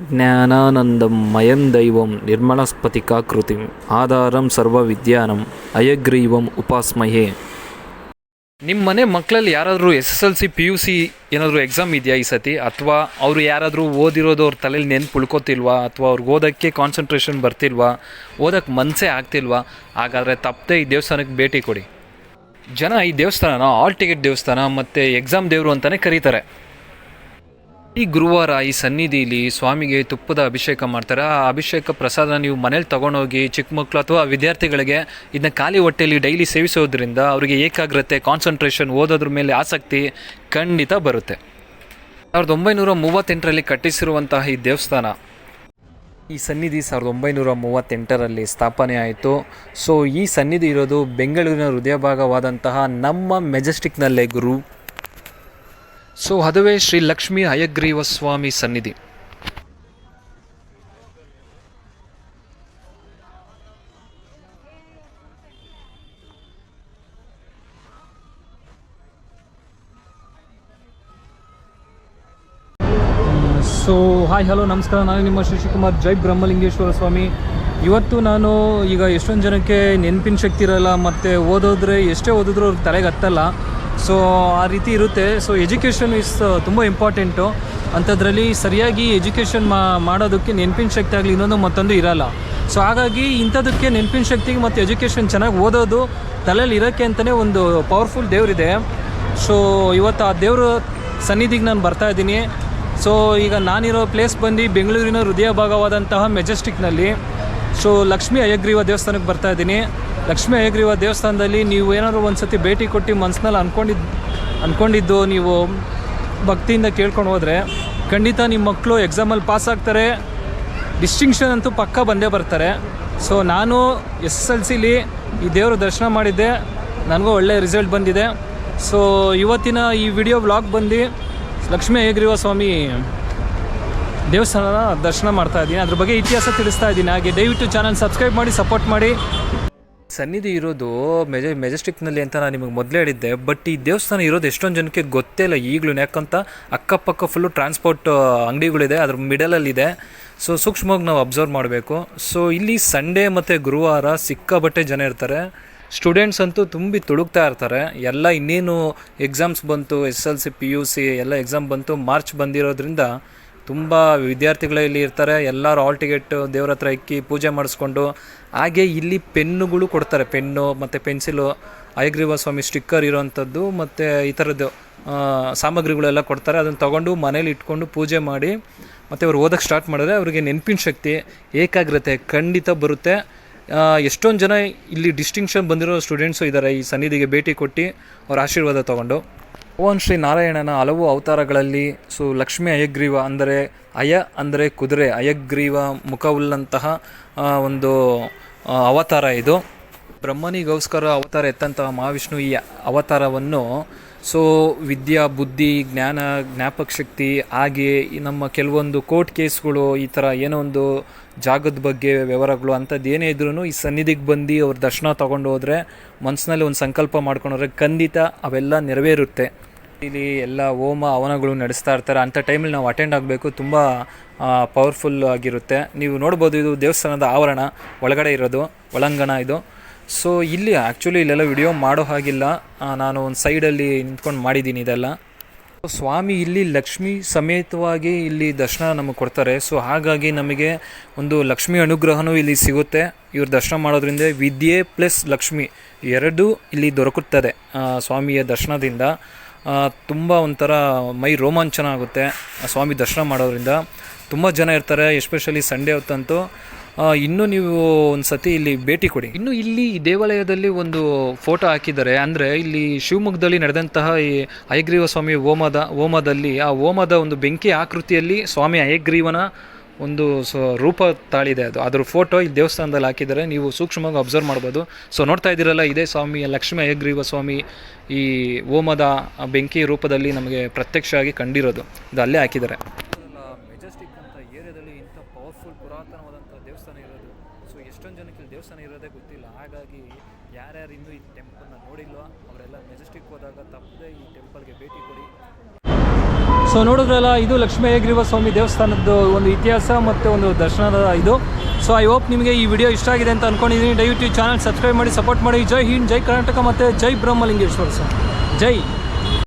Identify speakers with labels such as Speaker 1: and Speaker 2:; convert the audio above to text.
Speaker 1: ಜ್ಞಾನಾನಂದಂ ಮಯಂ ದೈವಂ ನಿರ್ಮಲಸ್ಫಟಿಕಾಕೃತಿಂ ಆಧಾರಂ ಸರ್ವವಿದ್ಯಾನಂ ಅಯಗ್ರೀವಂ ಉಪಾಸ್ಮಯೆ. ನಿಮ್ಮ ಮನೆ ಮಕ್ಕಳಲ್ಲಿ ಯಾರಾದರೂ S S L C, P U C ಏನಾದರೂ ಎಕ್ಸಾಮ್ ಇದೆಯಾ ಈ ಸತಿ? ಅಥವಾ ಅವರು ಯಾರಾದರೂ ಓದಿರೋದು ಅವ್ರ ತಲೆಯಲ್ಲಿ ನೆನ್ಪು ಉಳ್ಕೋತಿಲ್ವಾ ಅಥವಾ ಅವ್ರಿಗೆ ಓದೋಕ್ಕೆ ಕಾನ್ಸಂಟ್ರೇಷನ್ ಬರ್ತಿಲ್ವಾ? ಓದೋಕ್ಕೆ ಮನಸ್ಸೇ ಆಗ್ತಿಲ್ವಾ? ಹಾಗಾದರೆ ತಪ್ಪದೆ ಈ ದೇವಸ್ಥಾನಕ್ಕೆ ಭೇಟಿ ಕೊಡಿ. ಜನ ಈ ದೇವಸ್ಥಾನನ ಆಲ್ ಟಿಕೆಟ್ ದೇವಸ್ಥಾನ ಮತ್ತು ಎಕ್ಸಾಮ್ ದೇವರು ಅಂತಲೇ ಕರೀತಾರೆ. ಈ ಗುರುವಾರ ಈ ಸನ್ನಿಧಿಲಿ ಸ್ವಾಮಿಗೆ ತುಪ್ಪದ ಅಭಿಷೇಕ ಮಾಡ್ತಾರೆ. ಆ ಅಭಿಷೇಕ ಪ್ರಸಾದ ನೀವು ಮನೇಲಿ ತಗೊಂಡೋಗಿ ಚಿಕ್ಕ ಮಕ್ಕಳು ಅಥವಾ ವಿದ್ಯಾರ್ಥಿಗಳಿಗೆ ಇದನ್ನ ಖಾಲಿ ಹೊಟ್ಟೆಯಲ್ಲಿ ಡೈಲಿ ಸೇವಿಸೋದ್ರಿಂದ ಅವರಿಗೆ ಏಕಾಗ್ರತೆ ಕಾನ್ಸಂಟ್ರೇಷನ್ ಓದೋದ್ರ ಮೇಲೆ ಆಸಕ್ತಿ ಖಂಡಿತ ಬರುತ್ತೆ. ಸಾವಿರದ ಒಂಬೈನೂರ ಮೂವತ್ತೆಂಟರಲ್ಲಿ ಕಟ್ಟಿಸಿರುವಂತಹ ಈ ದೇವಸ್ಥಾನ ಈ ಸನ್ನಿಧಿ ಸಾವಿರದ ಒಂಬೈನೂರ ಮೂವತ್ತೆಂಟರಲ್ಲಿ ಸ್ಥಾಪನೆ ಆಯಿತು. ಸೊ ಈ ಸನ್ನಿಧಿ ಇರೋದು ಬೆಂಗಳೂರಿನ ಹೃದಯ ಭಾಗವಾದಂತಹ ನಮ್ಮ ಮೆಜೆಸ್ಟಿಕ್ನಲ್ಲೇ ಗುರು. ಸೊ ಅದುವೇ ಶ್ರೀ ಲಕ್ಷ್ಮೀ ಹಯಗ್ರೀವ ಸ್ವಾಮಿ ಸನ್ನಿಧಿ. ಸೊ ಹಾಯ್ ಹಲೋ ನಮಸ್ಕಾರ. ನಾನು ನಿಮ್ಮ ಶಶಿಕುಮಾರ್ ಜೈ ಬ್ರಹ್ಮಲಿಂಗೇಶ್ವರ ಸ್ವಾಮಿ. ಇವತ್ತು ನಾನು ಈಗ ಎಷ್ಟೊಂದು ಜನಕ್ಕೆ ನೆನಪಿನ ಶಕ್ತಿ ಇರಲ್ಲ, ಮತ್ತು ಓದೋದ್ರೆ ಎಷ್ಟೇ ಓದಿದ್ರು ಅವ್ರಿಗೆ ತಲೆಗೆ ಹತ್ತಲ್ಲ. ಸೊ ಆ ರೀತಿ ಇರುತ್ತೆ. ಸೊ ಎಜುಕೇಷನ್ ಇಸ್ ತುಂಬ ಇಂಪಾರ್ಟೆಂಟು ಅಂಥದ್ರಲ್ಲಿ ಸರಿಯಾಗಿ ಎಜುಕೇಷನ್ ಮಾ, ಮಾಡೋದಕ್ಕೆ ನೆನಪಿನ ಶಕ್ತಿ ಆಗಲಿ, ಇನ್ನೊಂದು ಮತ್ತೊಂದು ಇರಲ್ಲ. ಸೊ ಹಾಗಾಗಿ ಇಂಥದಕ್ಕೆ ನೆನಪಿನ ಶಕ್ತಿಗೆ ಮತ್ತು ಎಜುಕೇಷನ್ ಚೆನ್ನಾಗಿ ಓದೋದು ತಲೆಯಲ್ಲಿ ಇರೋಕ್ಕೆ ಅಂತಲೇ ಒಂದು ಪವರ್ಫುಲ್ ದೇವರಿದೆ. ಸೊ ಇವತ್ತು ಆ ದೇವರು ಸನ್ನಿಧಿಗೆ ನಾನು ಬರ್ತಾ ಇದ್ದೀನಿ. ಸೊ ಈಗ ನಾನಿರೋ ಪ್ಲೇಸ್ ಬಂದು ಬೆಂಗಳೂರಿನ ಹೃದಯ ಭಾಗವಾದಂತಹ ಮೆಜೆಸ್ಟಿಕ್ನಲ್ಲಿ ಸೊ ಲಕ್ಷ್ಮಿ ಅಯ್ಯಗ್ರೀವ ದೇವಸ್ಥಾನಕ್ಕೆ ಬರ್ತಾ ಇದ್ದೀನಿ. ಲಕ್ಷ್ಮಿ ಅಯ್ಯಗ್ರೀವ ದೇವಸ್ಥಾನದಲ್ಲಿ ನೀವು ಏನಾದರೂ ಒಂದು ಸತಿ ಭೇಟಿ ಕೊಟ್ಟು ಮನಸ್ಸಿನಲ್ಲಿ ಅಂದ್ಕೊಂಡಿದ್ದು ಅಂದ್ಕೊಂಡಿದ್ದು ನೀವು ಭಕ್ತಿಯಿಂದ ಕೇಳ್ಕೊಂಡು ಹೋದರೆ ಖಂಡಿತ ನಿಮ್ಮ ಮಕ್ಕಳು ಎಕ್ಸಾಮಲ್ಲಿ ಪಾಸ್ ಆಗ್ತಾರೆ. ಡಿಸ್ಟಿಂಕ್ಷನ್ ಅಂತೂ ಪಕ್ಕ ಬಂದೇ ಬರ್ತಾರೆ. ಸೊ ನಾನು ಎಸ್ ಎಲ್ ಸಿಲಿ ಈ ದೇವರು ದರ್ಶನ ಮಾಡಿದ್ದೆ. ನನಗೂ ಒಳ್ಳೆಯ ರಿಸಲ್ಟ್ ಬಂದಿದೆ. ಸೊ ಇವತ್ತಿನ ಈ ವಿಡಿಯೋ ಬ್ಲಾಗ್ ಬಂದು ಲಕ್ಷ್ಮೀ ಅಯ್ಯಗ್ರೀವ ಸ್ವಾಮಿ ದೇವಸ್ಥಾನದ ದರ್ಶನ ಮಾಡ್ತಾ ಇದ್ದೀನಿ. ಅದ್ರ ಬಗ್ಗೆ ಇತಿಹಾಸ ತಿಳಿಸ್ತಾ ಇದ್ದೀನಿ. ಹಾಗೆ ದಯವಿಟ್ಟು ಚಾನಲ್ ಸಬ್ಸ್ಕ್ರೈಬ್ ಮಾಡಿ ಸಪೋರ್ಟ್ ಮಾಡಿ. ಸನ್ನಿಧಿ ಇರೋದು ಮೆಜೆ, ಮೆಜೆಸ್ಟಿಕ್ನಲ್ಲಿ ಅಂತ ನಾನು ನಿಮಗೆ ಮೊದಲೇ ಹೇಳಿದ್ದೆ. ಬಟ್ ಈ ದೇವಸ್ಥಾನ ಇರೋದು ಎಷ್ಟೊಂದು ಜನಕ್ಕೆ ಗೊತ್ತೇ ಇಲ್ಲ ಈಗಲೂ. ಯಾಕಂತ ಅಕ್ಕಪಕ್ಕ ಫುಲ್ಲು ಟ್ರಾನ್ಸ್ಪೋರ್ಟ್ ಅಂಗಡಿಗಳಿದೆ. ಅದ್ರ ಮಿಡಲಲ್ಲಿದೆ ಸೊ ಸೂಕ್ಷ್ಮವಾಗಿ ನಾವು ಅಬ್ಸರ್ವ್ ಮಾಡಬೇಕು. ಸೊ ಇಲ್ಲಿ ಸಂಡೇ ಮತ್ತು ಗುರುವಾರ ಸಿಕ್ಕಾಬಟ್ಟೆ ಜನ ಇರ್ತಾರೆ. ಸ್ಟೂಡೆಂಟ್ಸ್ ಅಂತೂ ತುಂಬಿ ತುಳುಕ್ತಾ ಇರ್ತಾರೆ. ಎಲ್ಲ ಇನ್ನೇನು ಎಕ್ಸಾಮ್ಸ್ ಬಂತು S L C P U C ಎಲ್ಲ ಎಕ್ಸಾಮ್ ಬಂತು ಮಾರ್ಚ್ ಬಂದಿರೋದ್ರಿಂದ ತುಂಬ ವಿದ್ಯಾರ್ಥಿಗಳು ಇಲ್ಲಿ ಇರ್ತಾರೆ. ಎಲ್ಲರೂ ಆಲ್ ಟಿಕೆಟ್ ದೇವ್ರ ಹತ್ರ ಇಕ್ಕಿ ಪೂಜೆ ಮಾಡಿಸ್ಕೊಂಡು, ಹಾಗೆ ಇಲ್ಲಿ ಪೆನ್ನುಗಳು ಕೊಡ್ತಾರೆ. ಪೆನ್ನು ಮತ್ತು ಪೆನ್ಸಿಲು ಐಗ್ರೀವ ಸ್ವಾಮಿ ಸ್ಟಿಕ್ಕರ್ ಇರೋವಂಥದ್ದು ಮತ್ತು ಈ ಥರದ್ದು ಸಾಮಗ್ರಿಗಳೆಲ್ಲ ಕೊಡ್ತಾರೆ. ಅದನ್ನು ತೊಗೊಂಡು ಮನೇಲಿ ಇಟ್ಕೊಂಡು ಪೂಜೆ ಮಾಡಿ, ಮತ್ತು ಅವ್ರು ಓದೋಕ್ಕೆ ಸ್ಟಾರ್ಟ್ ಮಾಡಿದ್ರೆ ಅವರಿಗೆ ನೆನಪಿನ ಶಕ್ತಿ, ಏಕಾಗ್ರತೆ ಖಂಡಿತ ಬರುತ್ತೆ. ಎಷ್ಟೊಂದು ಜನ ಇಲ್ಲಿ ಡಿಸ್ಟಿಂಕ್ಷನ್ ಬಂದಿರೋ ಸ್ಟೂಡೆಂಟ್ಸು ಇದ್ದಾರೆ ಈ ಸನ್ನಿಧಿಗೆ ಭೇಟಿ ಕೊಟ್ಟು ಅವ್ರ ಆಶೀರ್ವಾದ ತೊಗೊಂಡು. ಭಗವಾನ್ ಶ್ರೀ ನಾರಾಯಣನ ಹಲವು ಅವತಾರಗಳಲ್ಲಿ, ಸೊ ಲಕ್ಷ್ಮಿ ಅಯಗ್ರೀವ ಅಂದರೆ ಅಯ ಅಂದರೆ ಕುದುರೆ, ಅಯಗ್ರೀವ ಮುಖವುಳ್ಳಂತಹ ಒಂದು ಅವತಾರ ಇದು. ಬ್ರಹ್ಮನಿಗೋಸ್ಕರ ಅವತಾರ ಎತ್ತಂತಹ ಮಹಾವಿಷ್ಣು ಈ ಅವತಾರವನ್ನು, ಸೊ, ವಿದ್ಯಾ, ಬುದ್ಧಿ, ಜ್ಞಾನ ಜ್ಞಾಪಕ ಶಕ್ತಿ ಹಾಗೆ ನಮ್ಮ ಕೆಲವೊಂದು ಕೋರ್ಟ್ ಕೇಸ್ಗಳು ಈ ಥರ ಏನೋ ಒಂದು ಜಾಗದ ಬಗ್ಗೆ ವಿವರಗಳು ಅಂಥದ್ದು ಏನೇ ಇದ್ರೂ ಈ ಸನ್ನಿಧಿಗೆ ಬಂದು ಅವ್ರ ದರ್ಶನ ತೊಗೊಂಡು ಹೋದರೆ ಮನಸ್ಸಿನಲ್ಲಿ ಒಂದು ಸಂಕಲ್ಪ ಮಾಡ್ಕೊಂಡ್ರೆ ಖಂಡಿತ ಅವೆಲ್ಲ ನೆರವೇರುತ್ತೆ. ಇಲ್ಲಿ ಎಲ್ಲ ಹೋಮ ಹವನಗಳು ನಡೆಸ್ತಾ ಇರ್ತಾರೆ. ಅಂಥ ಟೈಮಲ್ಲಿ ನಾವು ಅಟೆಂಡ್ ಆಗಬೇಕು. ತುಂಬ ಪವರ್ಫುಲ್ ಆಗಿರುತ್ತೆ. ನೀವು ನೋಡ್ಬೋದು ಇದು ದೇವಸ್ಥಾನದ ಆವರಣ, ಒಳಗಡೆ ಇರೋದು, ಒಳಾಂಗಣ ಇದು. ಸೊ ಇಲ್ಲಿ ಆ್ಯಕ್ಚುಲಿ ಇಲ್ಲೆಲ್ಲ ವಿಡಿಯೋ ಮಾಡೋ ಹಾಗಿಲ್ಲ. ನಾನು ಒಂದು ಸೈಡಲ್ಲಿ ನಿಂತ್ಕೊಂಡು ಮಾಡಿದ್ದೀನಿ ಇದೆಲ್ಲ. ಸ್ವಾಮಿ ಇಲ್ಲಿ ಲಕ್ಷ್ಮಿ ಸಮೇತವಾಗಿ ಇಲ್ಲಿ ದರ್ಶನ ನಮಗೆ ಕೊಡ್ತಾರೆ. ಸೊ ಹಾಗಾಗಿ ನಮಗೆ ಒಂದು ಲಕ್ಷ್ಮಿ ಅನುಗ್ರಹನೂ ಇಲ್ಲಿ ಸಿಗುತ್ತೆ. ಇವ್ರ ದರ್ಶನ ಮಾಡೋದ್ರಿಂದ ವಿದ್ಯೆ ಪ್ಲಸ್ ಲಕ್ಷ್ಮಿ ಎರಡೂ ಇಲ್ಲಿ ದೊರಕುತ್ತದೆ ಸ್ವಾಮಿಯ ದರ್ಶನದಿಂದ. ತುಂಬ ಒಂಥರ ಮೈ ರೋಮಾಂಚನ ಆಗುತ್ತೆ ಸ್ವಾಮಿ ದರ್ಶನ ಮಾಡೋದ್ರಿಂದ. ತುಂಬ ಜನ ಇರ್ತಾರೆ ಎಸ್ಪೆಷಲಿ ಸಂಡೇ ಹೊತ್ತಂತೂ. ಇನ್ನು ನೀವು ಒಂದು ಸತಿ ಇಲ್ಲಿ ಭೇಟಿ ಕೊಡಿ. ಇನ್ನು ಇಲ್ಲಿ ದೇವಾಲಯದಲ್ಲಿ ಒಂದು ಫೋಟೋ ಹಾಕಿದ್ದಾರೆ. ಅಂದರೆ ಇಲ್ಲಿ ಶಿವಮೊಗ್ಗದಲ್ಲಿ ನಡೆದಂತಹ ಈ ಹಯಗ್ರೀವ ಸ್ವಾಮಿ ಹೋಮದ, ಹೋಮದಲ್ಲಿ ಆ ಹೋಮದ ಒಂದು ಬೆಂಕಿ ಆಕೃತಿಯಲ್ಲಿ ಸ್ವಾಮಿ ಹಯಗ್ರೀವನ ಒಂದು ಸೊ, ರೂಪ ತಾಳಿದೆ ಅದು. ಅದ್ರ ಫೋಟೋ ಈ ದೇವಸ್ಥಾನದಲ್ಲಿ ಹಾಕಿದ್ದಾರೆ. ನೀವು ಸೂಕ್ಷ್ಮವಾಗಿ ಅಬ್ಸರ್ವ್ ಮಾಡ್ಬೋದು. ಸೊ ನೋಡ್ತಾ ಇದ್ದೀರಲ್ಲ, ಇದೇ ಸ್ವಾಮಿ, ಲಕ್ಷ್ಮೀ ಹಯಗ್ರೀವ ಸ್ವಾಮಿ ಈ ಹೋಮದ ಬೆಂಕಿ ರೂಪದಲ್ಲಿ ನಮಗೆ ಪ್ರತ್ಯಕ್ಷವಾಗಿ ಕಂಡಿರೋದು. ಇದು ಅಲ್ಲೇ ಹಾಕಿದ್ದಾರೆ ಮೆಜೆಸ್ಟಿಕ್ ಅಂತ ಏರಿಯಾದಲ್ಲಿ ಇಂಥ ಪವರ್ಫುಲ್ ಪುರಾತನವಾದಂಥ ದೇವಸ್ಥಾನ ಇರೋದು ಸೊ ಎಷ್ಟೊಂದು ಜನಕ್ಕೆ ಇಲ್ಲಿ ದೇವಸ್ಥಾನ ಇರೋದೇ ಗೊತ್ತಿಲ್ಲ ಹಾಗಾಗಿ ಯಾರ್ಯಾರು ಇನ್ನೂ ಈ ಟೆಂಪಲ್ನ ನೋಡಿಲ್ವೋ ಅವರೆಲ್ಲ ಮೆಜೆಸ್ಟಿಕ್ ಹೋದಾಗ ತಪ್ಪದೆ ಈ ಟೆಂಪಲ್ಗೆ ಭೇಟಿ ಕೊಡಿ. ಸೊ ನೋಡಿದ್ರಲ್ಲ, ಇದು ಲಕ್ಷ್ಮೀ ಹೇಗ್ರೀವ ಸ್ವಾಮಿ ದೇವಸ್ಥಾನದ್ದು ಒಂದು ಇತಿಹಾಸ ಮತ್ತು ಒಂದು ದರ್ಶನದ ಇದು. ಸೊ ಐ ಹೋಪ್ ನಿಮಗೆ ಈ ವಿಡಿಯೋ ಇಷ್ಟ ಆಗಿದೆ ಅಂತ ಅನ್ಕೊಂಡಿದ್ದೀನಿ ದಯವಿಟ್ಟು ಚಾನಲ್ ಸಬ್ಸ್ಕ್ರೈಬ್ ಮಾಡಿ ಸಪೋರ್ಟ್ ಮಾಡಿ. ಜೈ ಹಿಂದ್, ಜೈ ಕರ್ನಾಟಕ ಮತ್ತು ಜೈ ಬ್ರಹ್ಮಲಿಂಗೇಶ್ವರ ಸರ್ ಜೈ.